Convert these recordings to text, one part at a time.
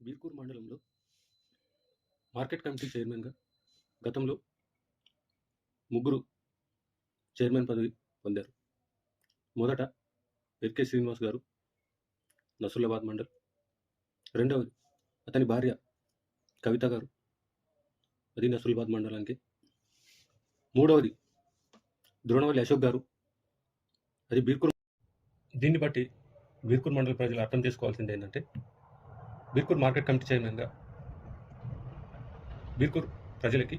బీర్కూర్ మండలంలో market committee చైర్మన్గా గతంలో ముగ్గురు చైర్మన్ పదవి పొందారు. మొదట ఎర్కే శ్రీనివాస్ గారు నసులాబాద్ మండల్. రెండవది అతని భార్య కవిత గారు అది నసులాబాద్ మండలానికి. మూడవది ద్రోణవల్లి అశోక్ గారు అది బీర్కూర్ దీన్ని బట్టి బీర్కూర్ మండల ప్రజలు అర్థం చేసుకోవాల్సింది ఏంటంటే బీర్కూర్ మార్కెట్ కమిటీ చైర్మన్గా. బీర్కూర్ ప్రజలకి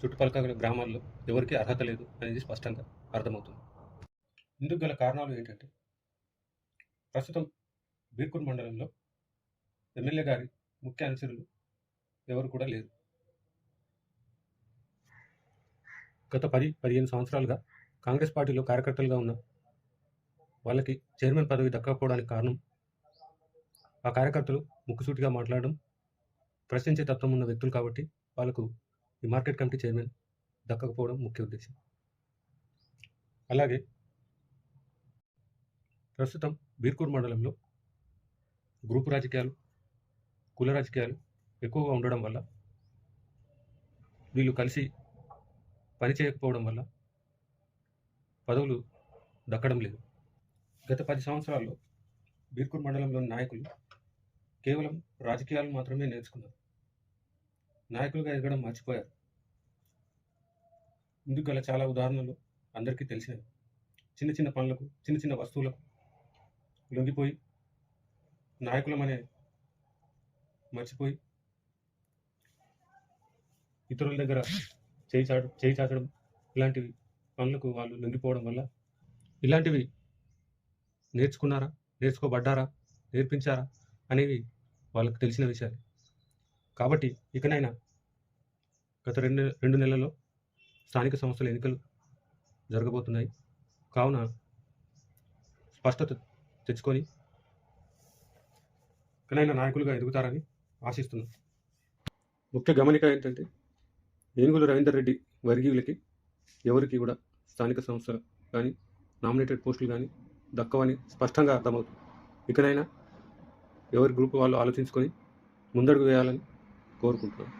చుట్టుపక్కల గల గ్రామాల్లో ఎవరికీ అర్హత లేదు అనేది స్పష్టంగా అర్థమవుతుంది. ఇందుకు గల కారణాలు ఏంటంటే ప్రస్తుతం బీర్కూర్ మండలంలో ఎమ్మెల్యే గారి ముఖ్య అనుచరులు ఎవరు కూడా లేరు. గత పది పదిహేను సంవత్సరాలుగా కాంగ్రెస్ పార్టీలో కార్యకర్తలుగా ఉన్న వాళ్ళకి చైర్మన్ పదవి దక్కకపోవడానికి కారణం ఆ కార్యకర్తలు ముక్కుసూటిగా మాట్లాడడం ప్రశ్నించే తత్వం ఉన్న వ్యక్తులు కాబట్టి వాళ్ళకు ఈ మార్కెట్ కమిటీ చైర్మన్ దక్కకపోవడం ముఖ్య ఉద్దేశం. అలాగే ప్రస్తుతం బీర్కూర్ మండలంలో గ్రూపు రాజకీయాలు కుల రాజకీయాలు ఎక్కువగా ఉండడం వల్ల వీళ్ళు కలిసి పని చేయకపోవడం వల్ల పదవులు దక్కడం లేదు. గత పది సంవత్సరాల్లో బీర్కూర్ మండలంలోని నాయకులు కేవలం రాజకీయాలు మాత్రమే నేర్చుకున్నారు. నాయకులుగా ఎదగడం మర్చిపోయారు. ఇందుకు గల చాలా ఉదాహరణలు అందరికీ తెలిసినవి. చిన్న చిన్న పనులకు చిన్న చిన్న వస్తువులకు లొంగిపోయి నాయకులమనే మర్చిపోయి ఇతరుల దగ్గర చేయి చాడు చేయి చాచడం ఇలాంటివి పనులకు వాళ్ళు లొంగిపోవడం వల్ల ఇలాంటివి నేర్చుకున్నారా? నేర్చుకోబడ్డారా? నేర్పించారా? అనేవి వాళ్ళకు తెలిసిన విషయాలు. కాబట్టి ఇకనైనా గత రెండు రెండు నెలల్లో స్థానిక సంస్థల ఎన్నికలు జరగబోతున్నాయి. కావున స్పష్టత తెచ్చుకొని ఇకనైనా నాయకులుగా ఎదుగుతారని ఆశిస్తున్నాం. ముఖ్య గమనిక ఏంటంటే ఏనుగుల రవీందర్ రెడ్డి వర్గీయులకి ఎవరికి కూడా స్థానిక సంస్థలు కానీ నామినేటెడ్ పోస్టులు కానీ దక్కవని స్పష్టంగా అర్థమవుతుంది. ఇకనైనా ఎవరి గ్రూప్ వాళ్ళు ఆలోచించుకొని ముందడుగు వేయాలని కోరుకుంటున్నాను.